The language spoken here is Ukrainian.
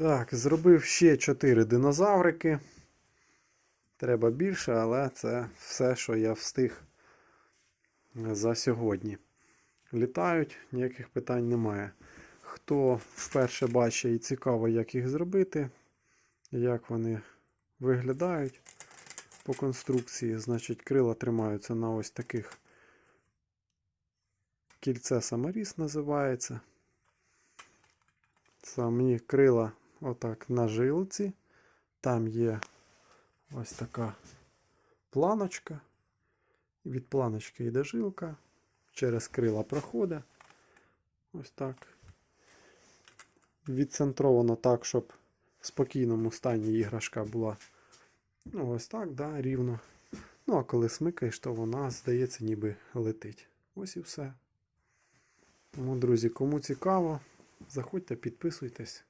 Так, зробив ще 4 динозаврики. Треба більше, але це все, що я встиг за сьогодні. Літають, ніяких питань немає. Хто вперше бачить і цікаво, як їх зробити, як вони виглядають по конструкції, значить, крила тримаються на ось таких кільце саморіз називається. Самі крила отак на жилці. Там є ось така планочка. Від планочки йде жилка. Через крила проходить. Ось так. Відцентровано так, щоб в спокійному стані іграшка була. Ну, ось так, да, рівно. Ну, а коли смикаєш, то вона, здається, ніби летить. Ось і все. Тому, друзі, кому цікаво, заходьте, підписуйтесь.